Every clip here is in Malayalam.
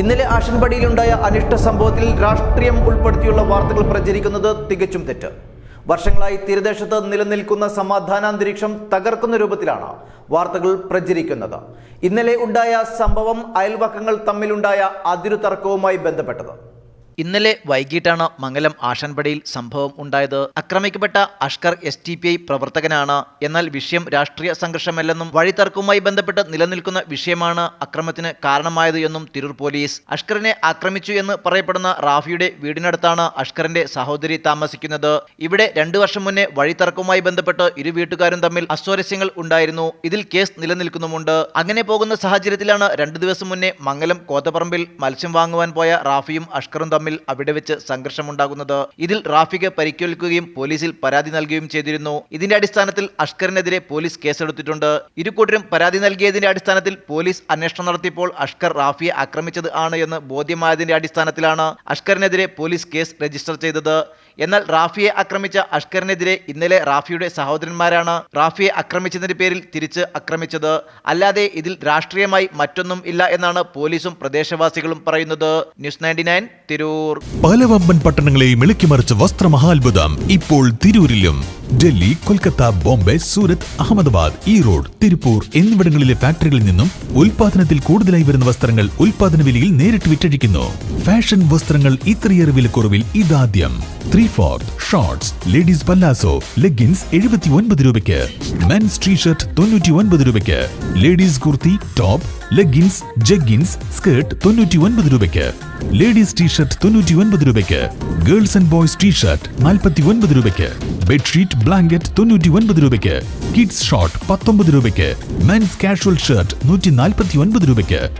ഇന്നലെ ആഷൻപടിയിലുണ്ടായ അനിഷ്ട സംഭവത്തിൽ രാഷ്ട്രീയം ഉൾപ്പെടുത്തിയുള്ള വാർത്തകൾ പ്രചരിക്കുന്നത് തികച്ചും തെറ്റ്. വർഷങ്ങളായി തീരദേശത്ത് നിലനിൽക്കുന്ന സമാധാനാന്തരീക്ഷം തകർക്കുന്ന രൂപത്തിലാണ് വാർത്തകൾ പ്രചരിക്കുന്നത്. ഇന്നലെ ഉണ്ടായ സംഭവം അയൽവക്കങ്ങൾ തമ്മിലുണ്ടായ അതിരുതർക്കവുമായി ബന്ധപ്പെട്ടത്. ഇന്നലെ വൈകിട്ടാണ് മംഗലം ആഷൻപടിയിൽ സംഭവം ഉണ്ടായത്. ആക്രമിക്കപ്പെട്ട Ashkar S D P I പ്രവർത്തകനാണ്. എന്നാൽ വിഷയം രാഷ്ട്രീയ സംഘർഷമല്ലെന്നും വഴിത്തർക്കവുമായി ബന്ധപ്പെട്ട് നിലനിൽക്കുന്ന വിഷയമാണ് അക്രമത്തിന് കാരണമായത് എന്നും തിരൂർ പോലീസ്. അഷ്കറിനെ ആക്രമിച്ചു എന്ന് പറയപ്പെടുന്ന റാഫിയുടെ വീടിനടുത്താണ് അഷ്കറിന്റെ സഹോദരി താമസിക്കുന്നത്. ഇവിടെ രണ്ടു വർഷം മുന്നേ വഴിത്തർക്കവുമായി ബന്ധപ്പെട്ട് ഇരു വീട്ടുകാരും തമ്മിൽ അസ്വാരസ്യങ്ങൾ ഉണ്ടായിരുന്നു. ഇതിൽ കേസ് നിലനിൽക്കുന്നുമുണ്ട്. അങ്ങനെ പോകുന്ന സാഹചര്യത്തിലാണ് രണ്ടു ദിവസം മുന്നേ മംഗലം കോതപ്പറമ്പിൽ മത്സ്യം വാങ്ങുവാൻ പോയ റാഫിയും അഷ്കറും തമ്മിൽ അവിടെ വെച്ച് സംഘർഷമുണ്ടാകുന്നത്. ഇതിൽ റാഫിക്ക് പരിക്കേൽക്കുകയും പോലീസിൽ പരാതി നൽകുകയും ചെയ്തിരുന്നു. ഇതിന്റെ അടിസ്ഥാനത്തിൽ അഷ്കറിനെതിരെ പോലീസ് കേസെടുത്തിട്ടുണ്ട്. ഇരുകൂട്ടരും പരാതി നൽകിയതിന്റെ അടിസ്ഥാനത്തിൽ പോലീസ് അന്വേഷണം നടത്തിയപ്പോൾ അഷ്കർ റാഫിയെ ആക്രമിച്ചത് ആണ് എന്ന് ബോധ്യമായതിന്റെ അടിസ്ഥാനത്തിലാണ് അഷ്കറിനെതിരെ പോലീസ് കേസ് രജിസ്റ്റർ ചെയ്തത്. എന്നാൽ റാഫിയെ ആക്രമിച്ച അഷ്കറിനെതിരെ ഇന്നലെ റാഫിയുടെ സഹോദരന്മാരാണ് റാഫിയെ ആക്രമിച്ചതിന്റെ പേരിൽ തിരിച്ച് ആക്രമിച്ചത്. അല്ലാതെ ഇതിൽ രാഷ്ട്രീയമായി മറ്റൊന്നും ഇല്ല എന്നാണ് പോലീസും പ്രദേശവാസികളും പറയുന്നത്. ന്യൂസ് നയന്റി നയൻ പല വമ്പൻ പട്ടണങ്ങളെയും ഇളക്കിമറിച്ച വസ്ത്രമഹാത്ഭുതം ഇപ്പോൾ തിരൂരിലും. ഡൽഹി കൊൽക്കത്ത ബോംബെ സൂരത്ത് അഹമ്മദാബാദ് ഈറോഡ് തിരുപ്പൂർ എന്നിവിടങ്ങളിലെ ഫാക്ടറികളിൽ നിന്നും ഉൽപാദനത്തിൽ കൂടുതലായി വരുന്ന വസ്ത്രങ്ങൾ ഉൽപാദന വിലയിൽ നേരിട്ട് വിറ്റഴിക്കുന്നു. ഫാഷൻ വസ്ത്രങ്ങൾ ഇത്രയേറെ വിലക്കുറവിൽ ഇതാദ്യം. Three fourth shorts ladies palazzo leggings എഴുപത്തി ഒൻപത് രൂപയ്ക്ക്. മെൻസ് ടീഷർട്ട് തൊണ്ണൂറ്റി ഒൻപത് രൂപയ്ക്ക്. Ladies kurti top leggings jeggings skirt തൊണ്ണൂറ്റി ഒൻപത് രൂപയ്ക്ക്. ലേഡീസ് ടീഷർട്ട് തൊണ്ണൂറ്റി ഒൻപത് രൂപയ്ക്ക്. Girls and boys t shirt നാൽപ്പത്തി ഒൻപത് രൂപയ്ക്ക്. ബെഡ്ഷീറ്റ് ബ്ലാങ്കറ്റ് തൊണ്ണൂറ്റി ഒൻപത് രൂപയ്ക്ക്. കിഡ്സ് ഷോർട്ട് പത്തൊമ്പത് രൂപയ്ക്ക്. മെൻസ് കാഷ്വൽ ഷർട്ട് നൂറ്റി നാൽപ്പത്തി ഒൻപത് രൂപയ്ക്ക്.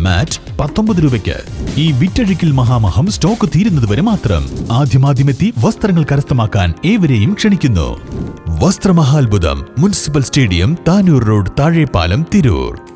മാറ്റ് പത്തൊമ്പത് രൂപയ്ക്ക്. ഈ വിറ്റഴിക്കൽ മഹാമഹം സ്റ്റോക്ക് തീരുന്നത് വരെ മാത്രം. ആദ്യമാദ്യമെത്തി വസ്ത്രങ്ങൾ കരസ്ഥമാക്കാൻ ഏവരെയും ക്ഷണിക്കുന്നു. വസ്ത്രമഹാത്ഭുതം municipal stadium Tanur road Thazhepalam Tirur.